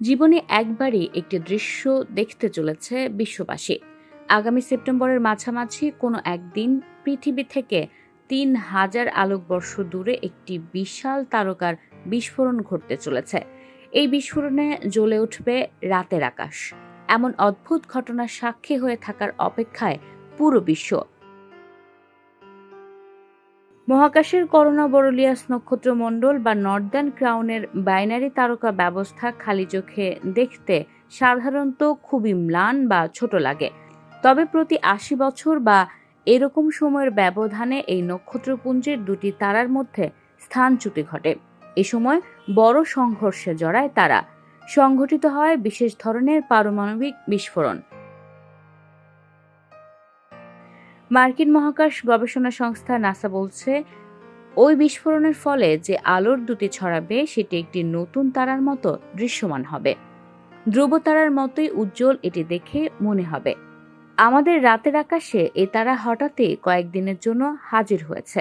জীবনে একবারই একটি দৃশ্য দেখতে চলেছে বিশ্ববাসী। আগামী সেপ্টেম্বরের মাঝামাঝি কোনো একদিন পৃথিবী থেকে তিন হাজার আলোকবর্ষ দূরে একটি বিশাল তারকার বিস্ফোরণ ঘটতে চলেছে। এই বিস্ফোরণে জ্বলে উঠবে রাতের আকাশ। এমন অদ্ভুত ঘটনার সাক্ষী হয়ে থাকার অপেক্ষায় পুরো বিশ্ব মহাকাশের করোনা বরলিয়াস নক্ষত্রমণ্ডল বা নর্দার্ন ক্রাউনের বাইনারি তারকা ব্যবস্থা খালি চোখে দেখতে সাধারণত খুবই ম্লান বা ছোট লাগে। তবে প্রতি আশি বছর বা এরকম সময়ের ব্যবধানে এই নক্ষত্রপুঞ্জের দুটি তারার মধ্যে স্থানচ্যুতি ঘটে। এ সময় বড় সংঘর্ষে জড়ায় তারা। সংঘটিত হয় বিশেষ ধরনের পারমাণবিক বিস্ফোরণ। মার্কিন মহাকাশ গবেষণা সংস্থা নাসা বলছে, ওই বিস্ফোরণের ফলে যে আলোর দুটি ছড়াবে, সেটি একটি নতুন তারার মতো দৃশ্যমান হবে। ধ্রুব তারার মতোই উজ্জ্বল এটি দেখে মনে হবে। আমাদের রাতের আকাশে এ তারা হঠাৎই কয়েকদিনের জন্য হাজির হয়েছে।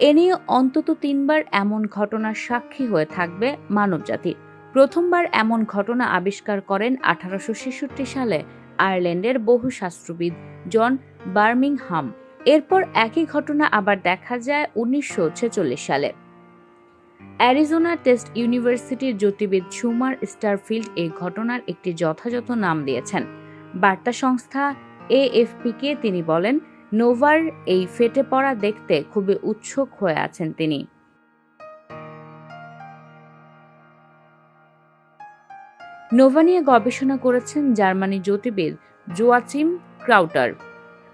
এ নিয়ে অন্তত তিনবার এমন ঘটনার সাক্ষী হয়ে থাকবে মানবজাতি। প্রথমবার এমন ঘটনা আবিষ্কার করেন আঠারোশো ছেষট্টি সালে আয়ারল্যান্ডের বহু শাস্ত্রবিদ, জন বার্মিংহাম। এরপর একই ঘটনা আবার দেখা যায় উনিশশো ছেচল্লিশ সালে। অ্যারিজোনা টেস্ট ইউনিভার্সিটির জ্যোতির্বিদ সুমার স্টারফিল্ড এই ঘটনার একটি যথাযথ নাম দিয়েছেন। বার্তা সংস্থা এএফপিকে তিনি বলেন, নোভার এই ফেটে পড়া দেখতে খুবই উৎসুক হয়ে আছেন তিনি। নোভা নিয়ে গবেষণা করেছেন জার্মানি জ্যোতির্বিদ জোয়াচিম ক্রাউটার।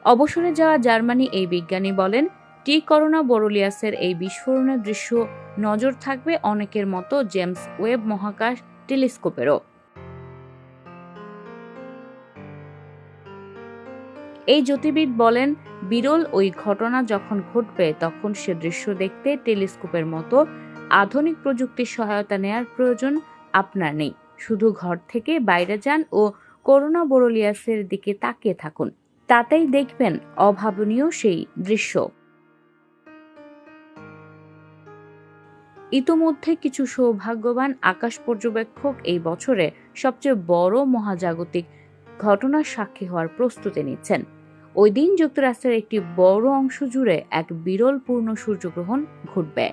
অবসরে যাওয়া জার্মানি এই বিজ্ঞানী বলেন, টি করোনা বোরোলিয়াসের এই বিস্ফোরণের দৃশ্য নজর থাকবে অনেকের মতো জেমস ওয়েব মহাকাশ টেলিস্কোপেরও। এই জ্যোতির্বিদ বলেন, বিরল ওই ঘটনা যখন ঘটবে, তখন সে দৃশ্য দেখতে টেলিস্কোপের মতো আধুনিক প্রযুক্তির সহায়তা নেয়ার প্রয়োজন আপনার নেই। শুধু ঘর থেকে বাইরে যান ও করোনা বোরোলিয়াসের দিকে তাকিয়ে থাকুন। তাতেই দেখবেন অভাবনীয় সেই দৃশ্য। ইতোমধ্যে কিছু সৌভাগ্যবান আকাশ পর্যবেক্ষক এই বছরে সবচেয়ে বড় মহাজাগতিক ঘটনার সাক্ষী হওয়ার প্রস্তুতি নিচ্ছেন। ওই দিন যুক্তরাষ্ট্রের একটি বড় অংশ জুড়ে এক বিরল পূর্ণ সূর্যগ্রহণ ঘটবে।